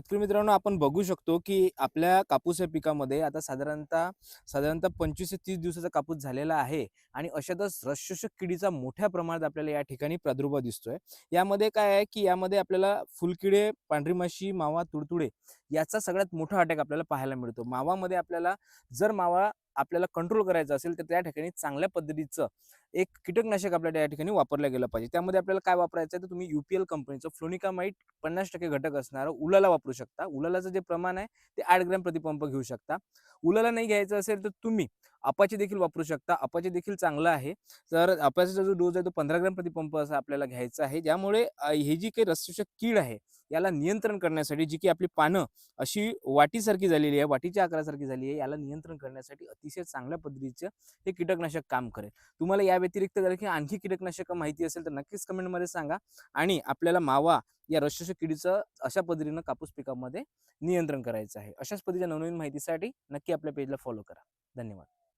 शेतकरी मित्रांनो आपण बघू शकतो की आपल्या कापूस या पिकामध्ये आता साधारणतः साधारणतः पंचवीस ते तीस दिवसाचा कापूस झालेला आहे आणि अशातच रसशोषक किडीचा मोठ्या प्रमाणात आपल्याला या ठिकाणी प्रादुर्भाव दिसतोय. यामध्ये काय आहे की यामध्ये आपल्याला फुलकिडे पांढरी माशी मावा तुडतुडे याचा सगळ्यात मोठा अटॅक आपल्याला पाहायला मिळतो. मावामध्ये आपल्याला जर मावा आपल्याला कंट्रोल करायचं असेल तर त्या ठिकाणी चांगल्या पद्धतीचं एक कीटकनाशक आपल्या त्या ठिकाणी वापरलं गेलं पाहिजे. त्यामध्ये आपल्याला काय वापरायचं आहे? तर तुम्ही युपीएल कंपनीचं फ्लोनिकामाईट पन्नास टक्के घटक असणारं उलाला वापरू शकता. उलालाचं जे प्रमाण आहे ते आठ ग्रॅम प्रतिपंप घेऊ शकता. उलाला नाही घ्यायचं असेल तर तुम्ही अपाचे देखील वापरू शकता. अपाचे देखील चांगलं आहे. तर अपाचा जो डोस आहे तो पंधरा ग्रॅम प्रतिपंप असा आपल्याला घ्यायचा आहे. ज्यामुळे हे ही जी काही रसशोषक कीड आहे याला नियंत्रण करण्यासाठी जी की आपली पानं अशी वाटीसारखी झालेली आहे वाटीच्या आकारासारखी झाली आहे याला नियंत्रण करण्यासाठी अतिशय चांगल्या पद्धतीचं हे कीटकनाशक काम करेल. तुम्हाला या व्यतिरिक्त जर की आणखी कीटकनाशक माहिती असेल तर नक्कीच कमेंटमध्ये सांगा. आणि आपल्याला मावा या रसशोषक किडीचं अशा पद्धतीनं कापूस पिकामध्ये नियंत्रण करायचं आहे. अशाच पद्धतीच्या नवनवीन माहितीसाठी नक्की आपल्या पेजला फॉलो करा. धन्यवाद.